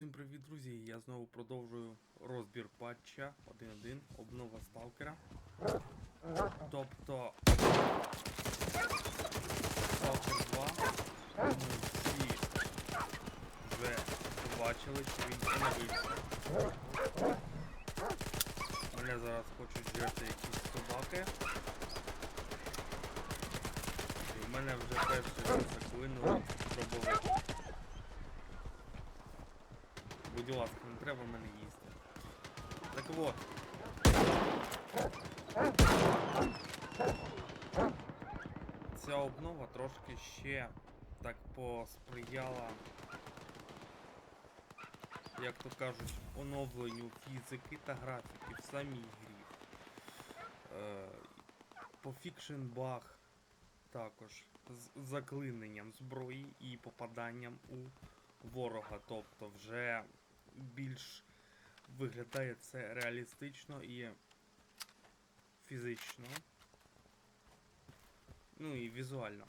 Всім привіт, друзі! Я знову продовжую розбір патча 1.1, обнова сталкера. Тобто Сталкер 2. Ми всі вже побачили, що він оновився. Мене зараз хочуть жерти якісь собаки. І в мене вже перший раз заклинули пробувати. Будь ласка, не треба мене їсти. Так от. Ця обнова трошки ще так посприяла, як то кажуть, оновленню фізики та графіки в самій грі. Е, Пофікшн баг також з заклиненням зброї і попаданням у ворога. Тобто вже більш виглядає це реалістично і фізично. Ну і візуально.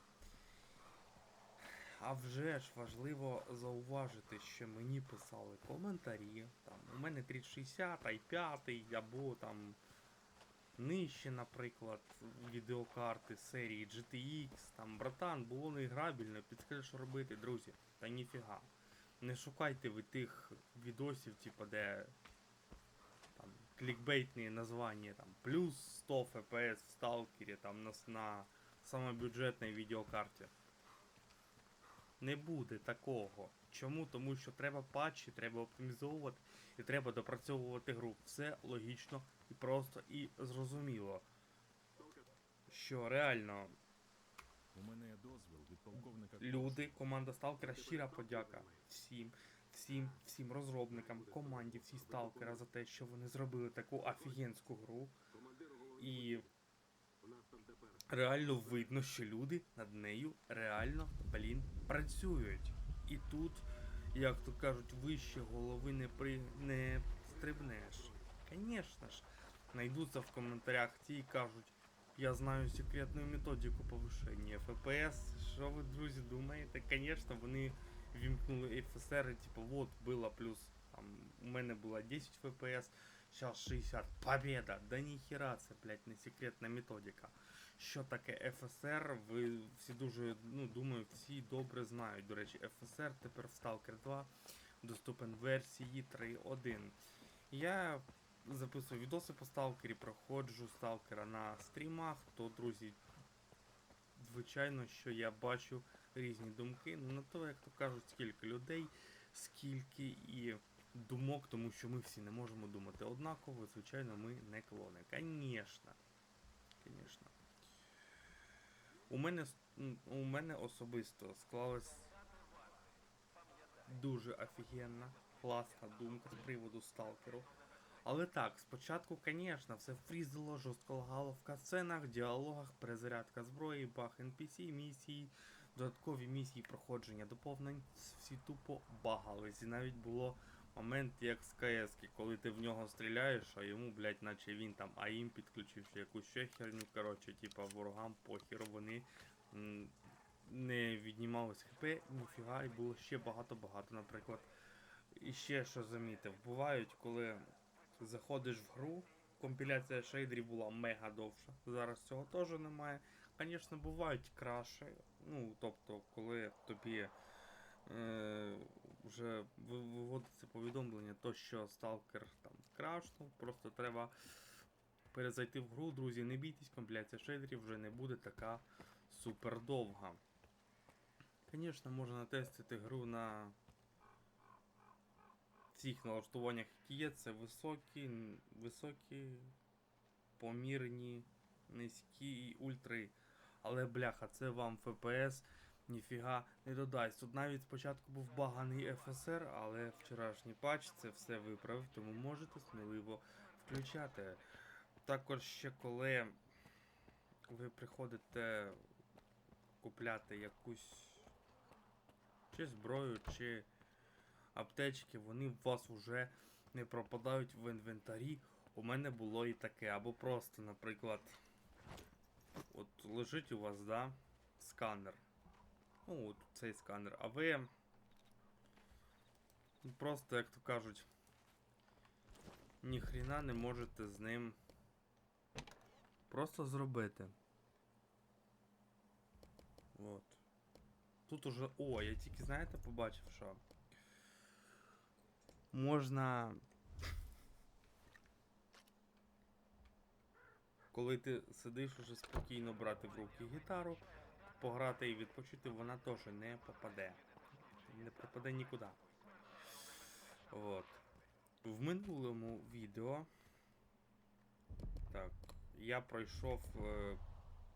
А вже ж важливо зауважити, що мені писали коментарі. Там, у мене 3060, i5 або там нижче, наприклад, відеокарти серії GTX, там, братан, було неіграбельно, підскажи, що робити, друзі. Та ніфіга. Не шукайте ви тих відосів, типу, де там клікбейтні названня, там плюс 100 FPS в сталкері, там на, на самобюджетній відеокарті. Не буде такого. Чому? Тому що треба патчі, треба оптимізовувати і треба допрацьовувати гру. Все логічно і просто і зрозуміло. Що реально У мене люди, команда Сталкера, щира подяка всім, всім, всім розробникам, команді всій Сталкера за те, що вони зробили таку офігенську гру. І реально видно, що люди над нею реально, блін, працюють. І тут, як то кажуть, вище голови не при не стрибнеш. Звісно ж, знайдуться в коментарях ті і кажуть, я знаю секретну методику повишення FPS. Що ви, друзі, думаєте? Звісно, вони вімкнули FSR, і типу, вот було плюс. Там, у мене було 10 FPS, зараз 60. Победа! Да ніхіра це, блядь, не секретна методика. Що таке FSR? Ви всі дуже, ну, думаю, всі добре знають. До речі, FSR тепер в Stalker 2 доступен версії 3.1. Я записую відоси по сталкері, проходжу сталкера на стрімах, то, друзі, звичайно, що я бачу різні думки. На то, як то кажуть, скільки людей, скільки і думок, тому що ми всі не можемо думати однаково, звичайно, ми не клони. Звісно. Звісно. У мене, у мене особисто склалась дуже офігенна, класна думка з приводу сталкеру. Але так, спочатку, звісно, все фрізило, жорстко лагало в катсценах, діалогах, перезарядка зброї, баг NPC, місії, додаткові місії проходження доповнень, всі тупо багались. І навіть було момент, як з КС, коли ти в нього стріляєш, а йому, блядь, наче він там АІМ підключив чи якусь ще херню, коротше, типа ворогам похер, вони не віднімались хп, ніфіга, і було ще багато-багато, наприклад. І ще що замітив, бувають, коли заходиш в гру, компіляція шейдерів була мега довша. Зараз цього теж немає. Звісно, бувають краші. Ну, тобто, коли тобі е, вже виводиться повідомлення, то що сталкер там крашнув, просто треба перезайти в гру, друзі, не бійтесь, компіляція шейдерів вже не буде така супер довга. Звісно, можна тестити гру на всіх налаштуваннях, які є, це високі, високі, помірні, низькі і ультри. Але бляха, це вам FPS ніфіга не додасть. Тут навіть спочатку був баганий FSR, але вчорашній патч це все виправив, тому можете сміливо включати. Також ще коли ви приходите купляти якусь чи зброю, чи аптечки, вони у вас вже не пропадають в інвентарі. У мене було і таке. Або просто, наприклад, от лежить у вас, да, сканер. Ну, от цей сканер, а ви Просто, як то кажуть, ніхріна не можете з ним просто зробити. От. Тут уже. О, я тільки, знаєте, побачив, що. Можна. Коли ти сидиш уже спокійно брати в руки гітару, пограти і відпочити, вона теж не попаде. Не пропаде нікуди. От. В минулому відео. Так, я пройшов е,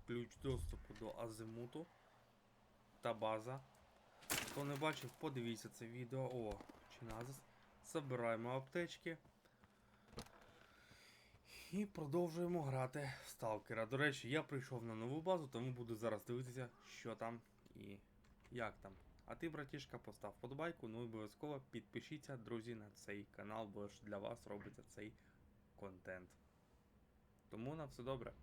ключ доступу до Азимуту та база. Хто не бачив, подивіться це відео. О, Чиназис. Забираємо аптечки. І продовжуємо грати в Сталкера. До речі, я прийшов на нову базу, тому буду зараз дивитися, що там і як там. А ти, братішка, постав подобайку, ну і обов'язково підпишіться, друзі, на цей канал, бо ж для вас робиться цей контент. Тому на все добре.